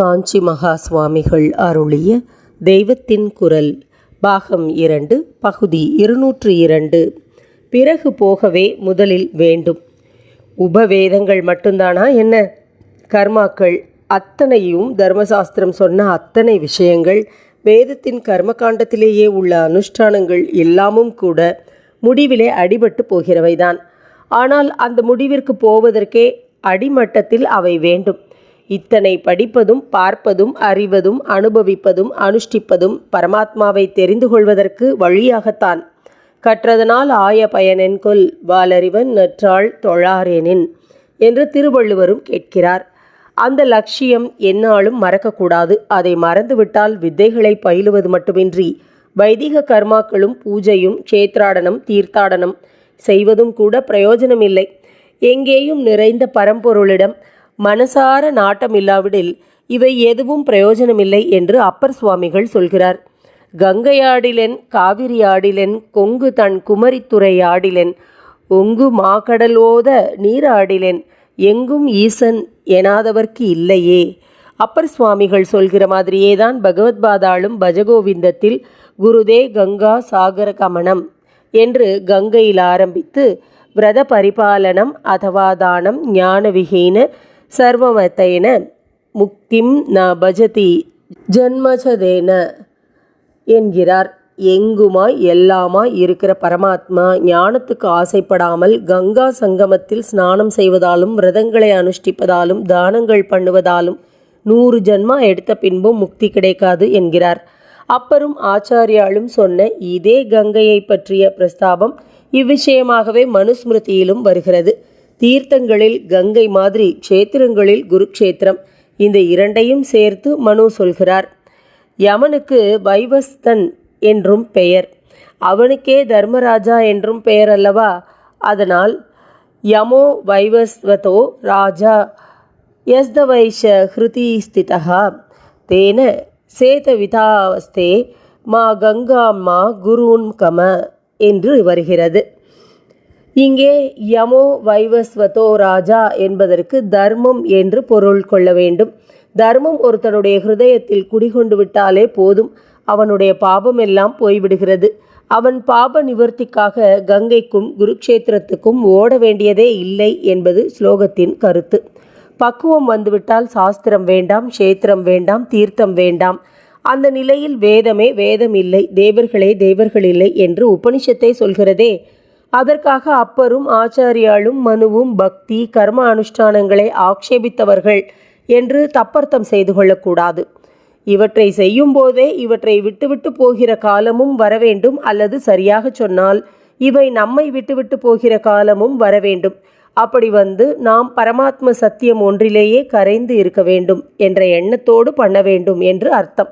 காஞ்சி மகா சுவாமிகள் அருளிய தெய்வத்தின் குரல் பாகம் இரண்டு பகுதி இருநூற்று இரண்டு. பிறகு போகவே முதலில் வேண்டும். உபவேதங்கள் மட்டும்தானா என்ன? கர்மாக்கள் அத்தனையும் தர்மசாஸ்திரம் சொன்ன அத்தனை விஷயங்கள் வேதத்தின் கர்மகாண்டத்திலேயே உள்ள அனுஷ்டானங்கள் எல்லாமும் கூட முடிவிலே அடிபட்டு போகிறவைதான். ஆனால் அந்த முடிவிற்கு போவதற்கே அடிமட்டத்தில் அவை வேண்டும். இத்தனை படிப்பதும் பார்ப்பதும் அறிவதும் அனுபவிப்பதும் அனுஷ்டிப்பதும் பரமாத்மாவை தெரிந்து கொள்வதற்கு வழியாகத்தான். கற்றதனால் ஆய பயனென்கொல் வாலறிவன் நற்றாள் தொழாரேனின் என்று திருவள்ளுவரும் கேட்கிறார். அந்த லட்சியம் என்னாலும் மறக்கக்கூடாது. அதை மறந்துவிட்டால் வித்தைகளை பயிலுவது மட்டுமின்றி வைதிக கர்மாக்களும் பூஜையும் க்ஷேத்ராடனம் தீர்த்தாடனம் செய்வதும் கூட பிரயோஜனமில்லை. எங்கேயும் நிறைந்த பரம்பொருளிடம் மனசார நாட்டம் இல்லாவிடில் இவை எதுவும் பிரயோஜனமில்லை என்று அப்பர் சுவாமிகள் சொல்கிறார். கங்கையாடிலென் காவிரியாடிலென் கொங்கு தன் குமரித்துறையாடிலென் ஒங்கு மாக்கடலோத நீராடிலென் எங்கும் ஈசன் எனாதவர்க்கு இல்லையே. அப்பர் சுவாமிகள் சொல்கிற மாதிரியே தான் பகவத்பாதாளும் பஜகோவிந்தத்தில் குருதே கங்கா சாகர கமனம் என்று கங்கையில் ஆரம்பித்து விரத பரிபாலனம் அதவா தானம் ஞான விஹீன சர்வமத்தேன முக்திம் ந பஜதி ஜன்மஜதேன என்கிறார். எங்குமாய் எல்லாமாய் இருக்கிற பரமாத்மா ஞானத்துக்கு ஆசைப்படாமல் கங்கா சங்கமத்தில் ஸ்நானம் செய்வதாலும் விரதங்களை அனுஷ்டிப்பதாலும் தானங்கள் பண்ணுவதாலும் நூறு ஜன்மா எடுத்த பின்பும் முக்தி கிடைக்காது என்கிறார். அப்பரும் ஆச்சாரியாலும் சொன்ன இதே கங்கையை பற்றிய பிரஸ்தாபம் இவ்விஷயமாகவே மனுஸ்மிருதியிலும் வருகிறது. தீர்த்தங்களில் கங்கை மாதிரி க்ஷேத்திரங்களில் குருக்ஷேத்திரம். இந்த இரண்டையும் சேர்த்து மனு சொல்கிறார். யமனுக்கு வைவஸ்தன் என்றும் பெயர். அவனுக்கே தர்மராஜா என்றும் பெயர் அல்லவா? அதனால் யமோ வைவஸ்வதோ ராஜா யஸ்தவைஷ ஹிருதி ஸ்திதா தேன சேதவிதாவஸ்தே மா கங்காம்மா குருன் கம என்று வருகிறது. இங்கே யமோ வைவஸ்வதோ ராஜா என்பதற்கு தர்மம் என்று பொருள் கொள்ள வேண்டும். தர்மம் ஒருத்தனுடைய ஹிருதயத்தில் குடிகொண்டு விட்டாலே போதும். அவனுடைய பாபம் எல்லாம் போய்விடுகிறது. அவன் பாப நிவர்த்திக்காக கங்கைக்கும் குருக்ஷேத்திரத்துக்கும் ஓட வேண்டியதே இல்லை என்பது ஸ்லோகத்தின் கருத்து. பக்குவம் வந்துவிட்டால் சாஸ்திரம் வேண்டாம் கஷேத்திரம் வேண்டாம் தீர்த்தம் வேண்டாம். அந்த நிலையில் வேதமே வேதம் இல்லை தேவர்களே தேவர்கள் இல்லை என்று உபனிஷத்தை சொல்கிறதே. அதற்காக அப்பரும் ஆச்சாரியாலும் மனுவும் பக்தி கர்ம அனுஷ்டானங்களை ஆக்ஷேபித்தவர்கள் என்று தப்பர்த்தம் செய்து கொள்ளக்கூடாது. இவற்றை செய்யும் போதே இவற்றை விட்டுவிட்டு போகிற காலமும் வரவேண்டும் அல்லது சரியாக சொன்னால் இவை நம்மை விட்டுவிட்டு போகிற காலமும் வரவேண்டும். அப்படி வந்து நாம் பரமாத்ம சத்தியம் ஒன்றிலேயே கரைந்து இருக்க வேண்டும் என்ற எண்ணத்தோடு பண்ண வேண்டும் என்று அர்த்தம்.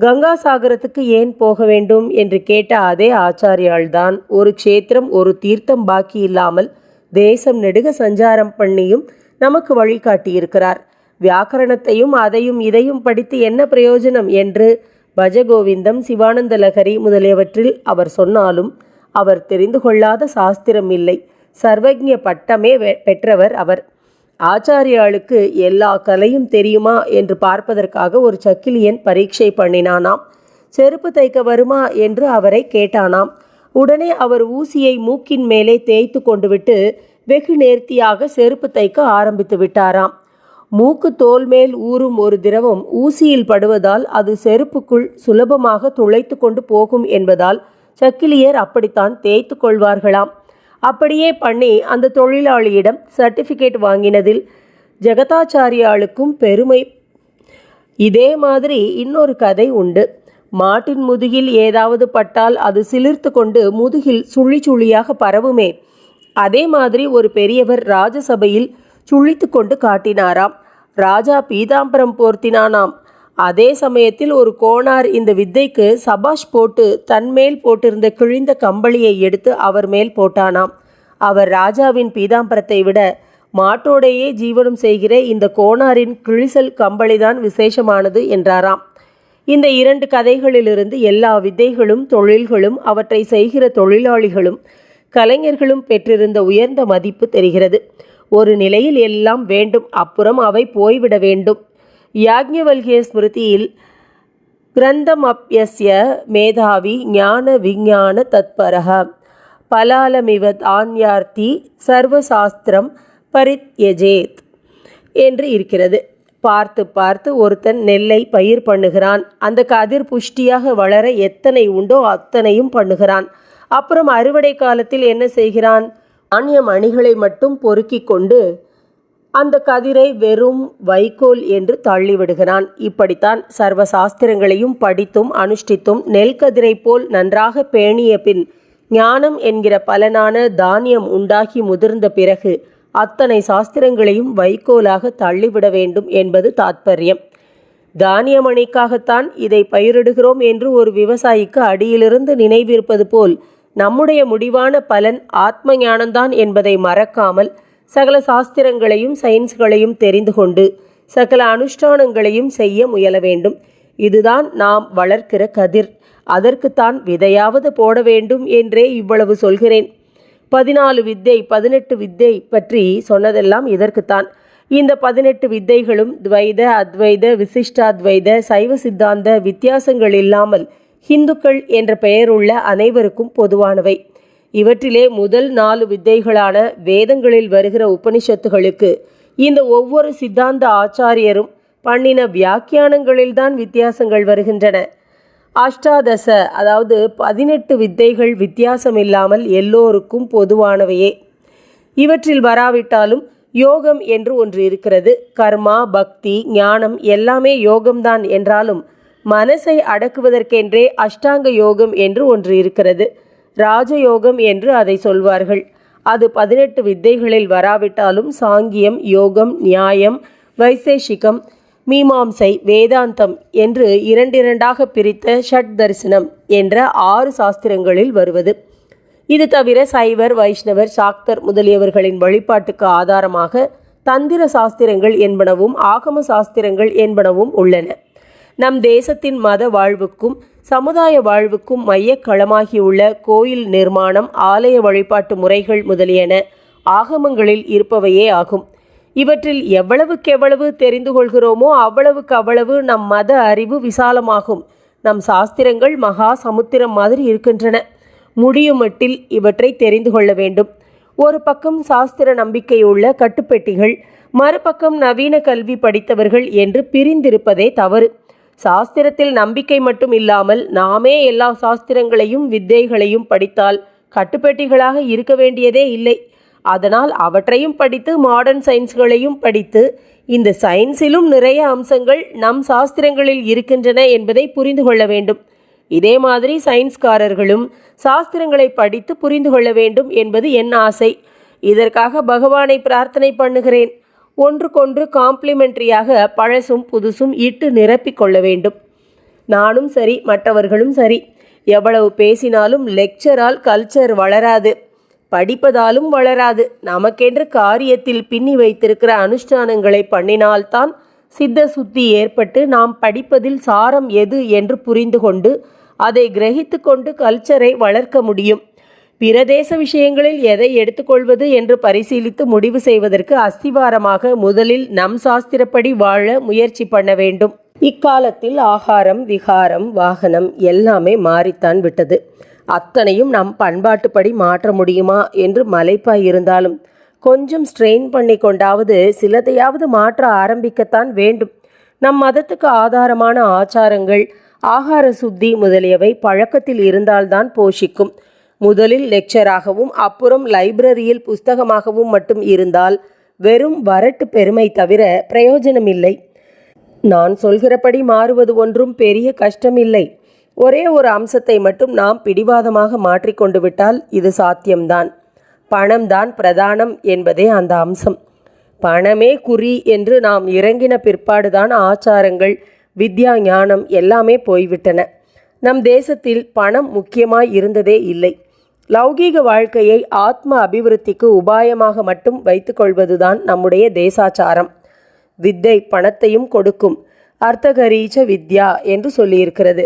கங்கா சாகரத்துக்கு ஏன் போக வேண்டும் என்று கேட்ட அதே ஆச்சாரியால்தான் ஒரு க்ஷேத்திரம் ஒரு தீர்த்தம் பாக்கி இல்லாமல் தேசம் நெடுக சஞ்சாரம் பண்ணியும் நமக்கு வழிகாட்டியிருக்கிறார் வியாக்கரணத்தையும் அதையும் இதையும் படித்து என்ன பிரயோஜனம் என்று பஜகோவிந்தம் சிவானந்த லகரி முதலியவற்றில் அவர் சொன்னாலும் அவர் தெரிந்து கொள்ளாத சாஸ்திரம் இல்லை. சர்வஜ பட்டமே பெற்றவர் அவர். ஆச்சாரியாளுக்கு எல்லா கலையும் தெரியுமா என்று பார்ப்பதற்காக ஒரு சக்கிலியன் பரீட்சை பண்ணினானாம். செருப்பு தைக்க வருமா என்று அவரை கேட்டானாம். உடனே அவர் ஊசியை மூக்கின் மேலே தேய்த்து கொண்டு விட்டு வெகு நேர்த்தியாக செருப்பு தைக்க ஆரம்பித்து விட்டாராம். மூக்கு தோல் மேல் ஊறும் ஒரு திரவம் ஊசியில் படுவதால் அது செருப்புக்குள் சுலபமாக துளைத்து கொண்டு போகும் என்பதால் சக்கிலியர் அப்படித்தான் தேய்த்து கொள்வார்களாம். அப்படியே பண்ணி அந்த தொழிலாளியிடம் சர்டிஃபிகேட் வாங்கினதில் ஜெகதாச்சாரியாளுக்கும் பெருமை. இதே மாதிரி இன்னொரு கதை உண்டு. மாட்டின் முதுகில் ஏதாவது பட்டால் அது சிலிர்த்து கொண்டு முதுகில் சுழி சுழியாக பரவுமே. அதே மாதிரி ஒரு பெரியவர் ராஜசபையில் சுழித்து கொண்டு காட்டினாராம். ராஜா பீதாம்பரம் போர்த்தினானாம். அதே சமயத்தில் ஒரு கோணார் இந்த வித்தைக்கு சபாஷ் போட்டு தன்மேல் போட்டிருந்த கிழிந்த கம்பளியை எடுத்து அவர் மேல் போட்டானாம். அவர் ராஜாவின் பீதாம்பரத்தை விட மாட்டோடையே ஜீவனம் செய்கிற இந்த கோணாரின் கிழிசல் கம்பளிதான் விசேஷமானது என்றாராம். இந்த இரண்டு கதைகளிலிருந்து எல்லா வித்தைகளும் தொழில்களும் அவற்றை செய்கிற தொழிலாளிகளும் கலைஞர்களும் பெற்றிருந்த உயர்ந்த மதிப்பு தெரிகிறது. ஒரு நிலையில் எல்லாம் வேண்டும் அப்புறம் அவை போய்விட வேண்டும். யாக்ஞவல்கிய ஸ்மிருதியில் கிரந்தம் அப்யஸ்ய மேதாவி ஞான விஞ்ஞான தத்பரக பலாலமிவ தான்யார்த்தி சர்வசாஸ்திரம் பரித்யஜேத் என்று இருக்கிறது. பார்த்து பார்த்து ஒருத்தன் நெல்லை பயிர் பண்ணுகிறான். அந்த கதிர் புஷ்டியாக வளர எத்தனை உண்டோ அத்தனையும் பண்ணுகிறான். அப்புறம் அறுவடை காலத்தில் என்ன செய்கிறான்? தானியம் அணிகளை மட்டும் பொறுக்கிக் கொண்டு அந்த கதிரை வெறும் வைக்கோல் என்று தள்ளிவிடுகிறான். இப்படித்தான் சர்வ சாஸ்திரங்களையும் படித்தும் அனுஷ்டித்தும் நெல் கதிரை போல் நன்றாக பேணிய பின் ஞானம் என்கிற பலனான தானியம் உண்டாகி முதிர்ந்த பிறகு அத்தனை சாஸ்திரங்களையும் வைக்கோலாக தள்ளிவிட வேண்டும் என்பது தாத்பரியம். தானியமணிக்காகத்தான் இதை பயிரிடுகிறோம் என்று ஒரு விவசாயிக்கு அடியிலிருந்து நினைவிருப்பது போல் நம்முடைய முடிவான பலன் ஆத்ம ஞானம்தான் என்பதை மறக்காமல் சகல சாஸ்திரங்களையும் சயின்ஸ்களையும் தெரிந்து கொண்டு சகல அனுஷ்டானங்களையும் செய்ய முயல வேண்டும். இதுதான் நாம் வளர்க்கிற கதிர். அதற்குத்தான் விதையாவது போட வேண்டும் என்றே இவ்வளவு சொல்கிறேன். பதினாலு வித்தை பதினெட்டு வித்தை பற்றி சொன்னதெல்லாம் இதற்குத்தான். இந்த பதினெட்டு வித்தைகளும் துவைத அத்வைத விசிஷ்டாத்வைத சைவ சித்தாந்த வித்தியாசங்கள் இல்லாமல் ஹிந்துக்கள் என்ற பெயருள்ள அனைவருக்கும் பொதுவானவை. இவற்றிலே முதல் நாலு வித்தைகளான வேதங்களில் வருகிற உபனிஷத்துகளுக்கு இந்த ஒவ்வொரு சித்தாந்த ஆச்சாரியரும் பண்ணின வியாக்கியானங்களில்தான் வித்தியாசங்கள் வருகின்றன. அஷ்டாதச அதாவது பதினெட்டு வித்தைகள் வித்தியாசம் இல்லாமல் எல்லோருக்கும் பொதுவானவையே. இவற்றில் வராவிட்டாலும் யோகம் என்று ஒன்று இருக்கிறது. கர்மா பக்தி ஞானம் எல்லாமே யோகம்தான் என்றாலும் மனசை அடக்குவதற்கென்றே அஷ்டாங்க யோகம் என்று ஒன்று இருக்கிறது. ராஜயோகம் என்று அதை சொல்வார்கள். அது பதினெட்டு வித்தைகளில் வராவிட்டாலும் சாங்கியம் யோகம் நியாயம் வைசேஷிகம் மீமாம்சை வேதாந்தம் என்று இரண்டிரண்டாக பிரித்த ஷட் தரிசனம் என்ற ஆறு சாஸ்திரங்களில் வருவது. இது தவிர சைவர் வைஷ்ணவர் சாக்தர் முதலியவர்களின் வழிபாட்டுக்கு ஆதாரமாக தந்திர சாஸ்திரங்கள் என்பனவும் ஆகம சாஸ்திரங்கள் என்பனவும் உள்ளன. நம் தேசத்தின் மத வாழ்வுக்கும் சமுதாய வாழ்வுக்கும் மையக்களமாகியுள்ள கோயில் நிர்மாணம் ஆலய வழிபாட்டு முறைகள் முதலியன ஆகமங்களில் இருப்பவையே ஆகும். இவற்றில் எவ்வளவுக்கெவ்வளவு தெரிந்து கொள்கிறோமோ அவ்வளவுக்கு அவ்வளவு நம் மத அறிவு விசாலமாகும். நம் சாஸ்திரங்கள் மகா சமுத்திரம் மாதிரி இருக்கின்றன. முடியும் மட்டில் இவற்றை தெரிந்து கொள்ள வேண்டும். ஒரு பக்கம் சாஸ்திர நம்பிக்கையுள்ள கட்டுப்பெட்டிகள் மறுபக்கம் நவீன கல்வி படித்தவர்கள் என்று பிரிந்திருப்பதே தவறு. சாஸ்திரத்தில் நம்பிக்கை மட்டும் இல்லாமல் நாமே எல்லா சாஸ்திரங்களையும் வித்தைகளையும் படித்தால் கட்டுப்பெட்டிகளாக இருக்க வேண்டியதே இல்லை. அதனால் அவற்றையும் படித்து மாடர்ன் சயின்ஸ்களையும் படித்து இந்த சயின்ஸிலும் நிறைய அம்சங்கள் நம் சாஸ்திரங்களில் இருக்கின்றன என்பதை புரிந்து கொள்ள வேண்டும். இதே மாதிரி சயின்ஸ்காரர்களும் சாஸ்திரங்களை படித்து புரிந்து கொள்ள வேண்டும் என்பது என் ஆசை. இதற்காக பகவானை பிரார்த்தனை பண்ணுகிறேன். ஒன்றுக்கொன்று காம்ப்ளிமெண்ட்ரியாக பழசும் புதுசும் இட்டு நிரப்பிக் கொள்ள வேண்டும். நானும் சரி மற்றவர்களும் சரி. எவ்வளவு பேசினாலும் லெக்சரால் கல்ச்சர் வளராது. படிப்பதாலும் வளராது. நமக்கென்று காரியத்தில் பின்னி வைத்திருக்கிற அனுஷ்டானங்களை பண்ணினால்தான் சித்த சுத்தி ஏற்பட்டு நாம் படிப்பதில் சாரம் எது என்று புரிந்து கொண்டு அதை கிரகித்து கொண்டு கல்ச்சரை வளர்க்க முடியும். பிரதேச விஷயங்களில் எதை எடுத்துக்கொள்வது என்று பரிசீலித்து முடிவு செய்வதற்கு அஸ்திவாரமாக முதலில் நம் சாஸ்திரப்படி வாழ முயற்சி பண்ண வேண்டும். இக்காலத்தில் ஆகாரம் விகாரம் வாகனம் எல்லாமே மாறித்தான் விட்டது. அத்தனையும் நம் பண்பாட்டுப்படி மாற்ற முடியுமா என்று மலைப்பாய் இருந்தாலும் கொஞ்சம் ஸ்ட்ரெயின் பண்ணி கொண்டாவது சிலதையாவது மாற்ற ஆரம்பிக்கத்தான் வேண்டும். நம் மதத்துக்கு ஆதாரமான ஆச்சாரங்கள் ஆகார சுத்தி முதலியவை பழக்கத்தில் இருந்தால்தான் போஷிக்கும். முதலில் லெக்சராகவும் அப்புறம் லைப்ரரியில் புஸ்தகமாகவும் மட்டும் இருந்தால் வெறும் வரட்டு பெருமை தவிர பிரயோஜனமில்லை. நான் சொல்கிறபடி மாறுவது ஒன்றும் பெரிய கஷ்டமில்லை. ஒரே ஒரு அம்சத்தை மட்டும் நாம் பிடிவாதமாக மாற்றிக்கொண்டு விட்டால் இது சாத்தியம்தான். பணம்தான் பிரதானம் என்பதே அந்த அம்சம். பணமே குறி என்று நாம் இறங்கின பிற்பாடுதான் ஆச்சாரங்கள் வித்யா ஞானம் எல்லாமே போய்விட்டன. நம் தேசத்தில் பணம் முக்கியமாய் இருந்ததே இல்லை. லௌகீக வாழ்க்கையை ஆத்ம அபிவிருத்திக்கு உபாயமாக மட்டும் வைத்துக்கொள்வதுதான் நம்முடைய தேசாச்சாரம். வித்தை பணத்தையும் கொடுக்கும். அர்த்தகரீச்ச வித்யா என்று சொல்லியிருக்கிறது.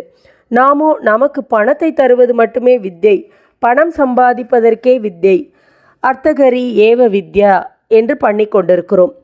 நாமோ நமக்கு பணத்தை தருவது மட்டுமே வித்தை. பணம் சம்பாதிப்பதற்கே வித்தை. அர்த்தகரி ஏவ வித்யா என்று பண்ணி கொண்டிருக்கிறோம்.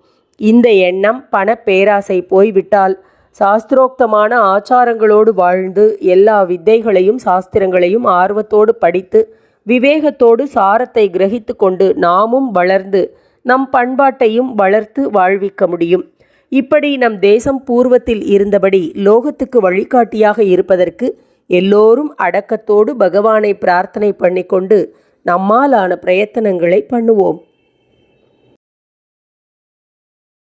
இந்த எண்ணம் பண பேராசை போய்விட்டால் சாஸ்திரோக்தமான ஆச்சாரங்களோடு வாழ்ந்து எல்லா வித்தைகளையும் சாஸ்திரங்களையும் ஆர்வத்தோடு படித்து விவேகத்தோடு சாரத்தை கிரகித்து கொண்டு நாமும் வளர்ந்து நம் பண்பாட்டையும் வளர்த்து வாழ்விக்க முடியும். இப்படி நம் தேசம் பூர்வத்தில் இருந்தபடி லோகத்துக்கு வழிகாட்டியாக இருப்பதற்கு எல்லோரும் அடக்கத்தோடு பகவானை பிரார்த்தனை பண்ணிக்கொண்டு நம்மாலான பிரயத்தனங்களை பண்ணுவோம்.